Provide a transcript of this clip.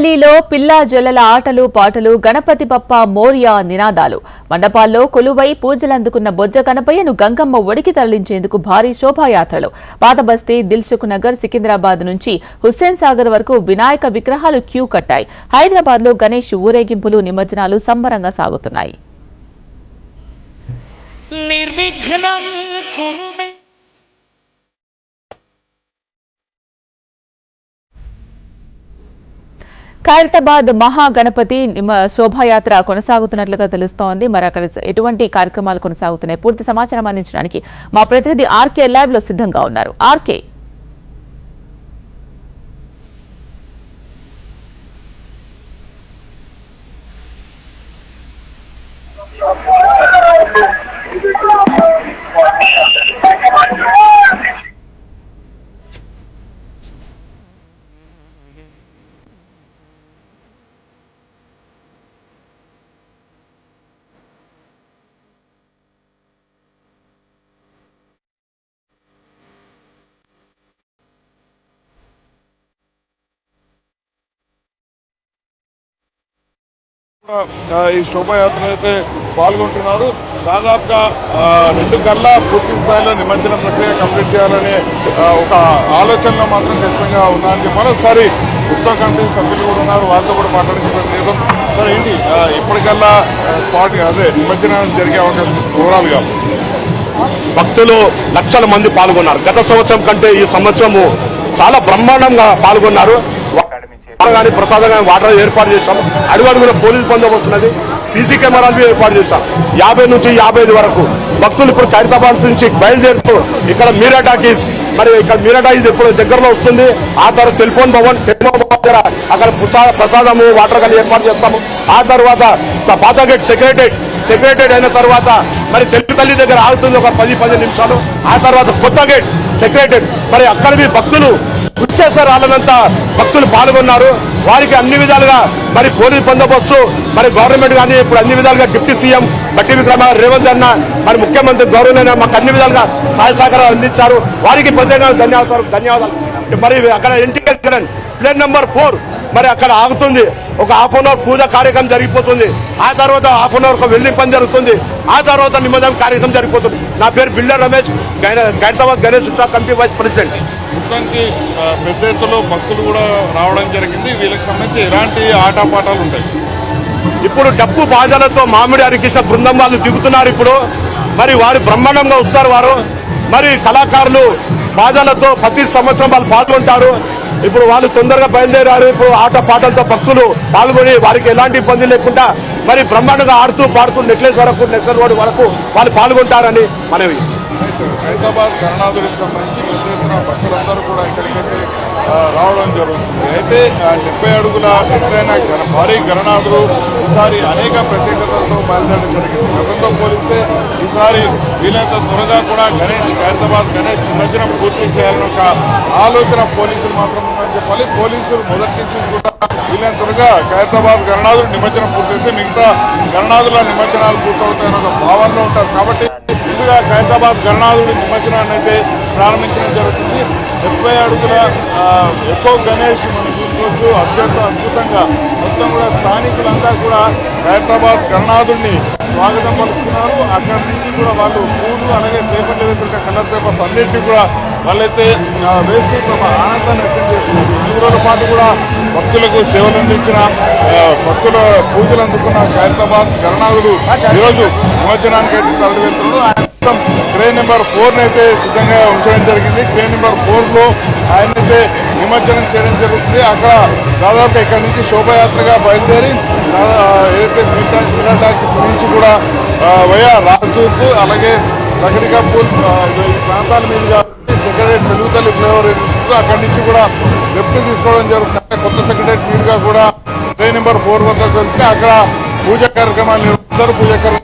ఢిల్లీలో పిల్లా జల్లల ఆటలు పాటలు గణపతి బప్ప మోరియా నినాదాలు. మండపాల్లో కొలువై పూజలందుకున్న బొజ్జ గణపయ్యను గంగమ్మ ఒడికి తరలించేందుకు భారీ శోభాయాత్రలు. పాతబస్తీ దిల్సుఖ్ నగర్ సికింద్రాబాద్ నుంచి హుస్సేన్ సాగర్ వరకు వినాయక విగ్రహాలు క్యూ కట్టాయి. హైదరాబాద్లో గణేష్ ఊరేగింపులు నిమజ్జనాలు సంబరంగా సాగుతున్నాయి. నిర్విఘ్నం ఖైరతాబాద్ మహాగణపతి నిమ- శోభాయాత్ర కొనసాగుతున్నట్లుగా తెలుస్తోంది. మరి అక్కడ ఎటువంటి కార్యక్రమాలు కొనసాగుతున్నాయి? పూర్తి సమాచారం అందించడానికి మా ప్రతినిధి ఆర్కే ల్యాబ్లో సిద్ధంగా ఉన్నారు. ఆర్కే. ఆ, ఈ శోభాయాత్ర అయితే పాల్గొంటున్నారు. దాదాపుగా రెండు కల్లా పూర్తి స్థాయిలో నిమజ్జన ప్రక్రియ కంప్లీట్ చేయాలనే ఒక ఆలోచనలో మాత్రం ఖచ్చితంగా ఉన్నారని మరోసారి ఉత్సవ కమిటీ సభ్యులు కూడా ఉన్నారు. వాళ్ళతో కూడా మాట్లాడించడం లేదు సరే ఏంటి? ఇప్పటికల్లా స్పాట్ అదే నిమజ్జనం జరిగే అవకాశం ఓవరాల్గా భక్తులు లక్షల మంది పాల్గొన్నారు. గత సంవత్సరం కంటే ఈ సంవత్సరము చాలా బ్రహ్మాండంగా పాల్గొన్నారు. కానీ ప్రసాదం కానీ వాటర్ ఏర్పాటు చేశాం. అడుగడుగున పోలీస్ బందోబస్తు ఉన్నది. సీసీ కెమెరాలు ఏర్పాటు చేశాం. యాభై నుంచి యాభై ఐదు వరకు. భక్తులు ఇప్పుడు ఖైరతాబాద్ నుంచి బయలుదేరుతూ ఇక్కడ మీరా టాకీస్ మరి ఇక్కడ మీరా టాకీస్ ఇప్పుడు దగ్గరలో వస్తుంది. ఆ తర్వాత టెలిఫోన్ భవన్ టెలిఫోన్ భవన్ దగ్గర అక్కడ ప్రసాదము వాటర్ కానీ ఏర్పాటు చేస్తాము. ఆ తర్వాత పాతగేట్ సెక్రటరేట్ సెక్రటరేట్ అయిన తర్వాత మరి తెలుగు తల్లి దగ్గర ఆగుతుంది ఒక పది పది నిమిషాలు. ఆ తర్వాత కొత్త గేట్ సెక్రటరేట్. మరి అక్కడ మీ భక్తులు ఉచికేశ్వర రాళ్ళనంతా భక్తులు పాల్గొన్నారు. వారికి అన్ని విధాలుగా మరి పోలీస్ బందోబస్తు మరి గవర్నమెంట్ కానీ ఇప్పుడు అన్ని విధాలుగా డిప్యూటీ సీఎం బట్టి విక్రమ రేవంత్ అన్న మరి ముఖ్యమంత్రి గౌరవనైనా మాకు అన్ని విధాలుగా సహాయ సహకారాలు అందించారు. వారికి ప్రత్యేకంగా ధన్యవాదాలు ధన్యవాదాలు. మరి అక్కడ ఎన్టీఆర్ ప్లేన్ నెంబర్ ఫోర్ మరి అక్కడ ఆగుతుంది. ఒక హాఫ్ అన్ అవర్ పూజ కార్యక్రమం జరిగిపోతుంది. ఆ తర్వాత హాఫ్ అన్ అవర్ ఒక వెల్డింగ్ పని జరుగుతుంది. ఆ తర్వాత నిమజ్జనం కార్యక్రమం జరిగిపోతుంది. నా పేరు బిల్డర్ రమేష్ గైనతాబాద్ గణేష్ ఉత్సవ కమిటీ వైస్ ప్రెసిడెంట్. మొత్తానికి పెద్ద ఎత్తులో భక్తులు కూడా రావడం జరిగింది. వీళ్ళకి సంబంధించి ఎలాంటి ఆటపాటాలు ఉంటాయి? ఇప్పుడు డప్పు బాజాలతో మామిడి హరికృష్ణ బృందం వాళ్ళు దిగుతున్నారు ఇప్పుడు. మరి వారు బ్రహ్మాండంగా వస్తారు వారు. మరి కళాకారులు బాజాలతో ప్రతి సంవత్సరం వాళ్ళు పాల్గొంటారు. ఇప్పుడు వాళ్ళు తొందరగా బయలుదేరారు. ఇప్పుడు ఆట పాటలతో భక్తులు పాల్గొని వారికి ఎలాంటి ఇబ్బంది లేకుండా మరి బ్రహ్మాండంగా ఆడుతూ పాడుతూ నెక్లెస్ వరకు నెక్లెస్ రోడ్ వరకు వాళ్ళు పాల్గొంటారని మనవి. హైదరాబాద్ గణనాథుడికి సంబంధించి పెద్ద ఎత్తున భక్తులందరూ కూడా ఇక్కడికైతే రావడం జరుగుతుంది. అయితే డెబ్బై అడుగుల ఎత్తైన భారీ గణనాథుడు ఈసారి అనేక ప్రత్యేకతలతో బయలుదేరడం జరిగింది. గతంతో పోలిస్తే ఈసారి వీలైనంత త్వరగా కూడా గణేష్ హైదరాబాద్ గణేష్ నిమజ్జనం పూర్తి చేయాలని ఒక ఆలోచన పోలీసులు మాత్రం ఉందని చెప్పాలి. పోలీసులు మొదటి నుంచి కూడా వీలైన త్వరగా ఖైరతాబాద్ గణనాథుడు నిమజ్జనం పూర్తయితే మిగతా గణనాథుల నిమజ్జనాలు పూర్తవుతాయని ఒక భావనలో ఉంటారు. కాబట్టి ముందుగా ఖైరతాబాద్ గణనాథుడి నిమజ్జనాన్ని అయితే ప్రారంభించడం జరుగుతుంది. డెబ్బై అడుగుల ఎక్కువ గణేష్ మనం చూసుకోవచ్చు అత్యంత అద్భుతంగా. మొత్తం కూడా స్థానికులంతా కూడా హైదరాబాద్ గణనాథుడిని స్వాగతం పలుకుతున్నారు. అక్కడి నుంచి కూడా వాళ్ళు పూలు అలాగే పేపర్లు వేసిన కలర్ పేపర్స్ అన్నింటినీ కూడా వాళ్ళైతే ఆ, వేస్తూ తమ ఆనందాన్ని వ్యక్తం చేస్తున్నారు. ఈ రోజుల పాటు కూడా భక్తులకు సేవలు అందించిన భక్తుల పూజలు అందుకున్న ఖైరతాబాద్ గణనాథుడు ఈరోజు విమోచనానికి అయితే తరలి వెళ్తున్నాడు. ఆయన క్రేన్ నెంబర్ ఫోర్ అయితే సిద్ధంగా ఉంచడం జరిగింది. క్రేన్ నెంబర్ ఫోర్లో ఆయన అయితే నిమజ్జనం చేయడం జరుగుతుంది. అక్కడ దాదాపు ఇక్కడ నుంచి శోభయాత్రగా బయలుదేరి ఏదైతే మిగతా నుంచి కూడా వయా రాజూకు అలాగే లగడికపూల్ ప్రాంతాల మీదుగా సెక్రటరీ తెలుగుతల్లి ఫ్లేవర్ అక్కడి నుంచి కూడా లెఫ్ట్ తీసుకోవడం జరుగుతుంది. కొత్త సెక్రటరీ మీదుగా కూడా ట్రైన్ నెంబర్ ఫోర్ వద్దకు వెళ్తే అక్కడ పూజ కార్యక్రమాలు నిర్వహిస్తారు. పూజ కార్యక్రమాలు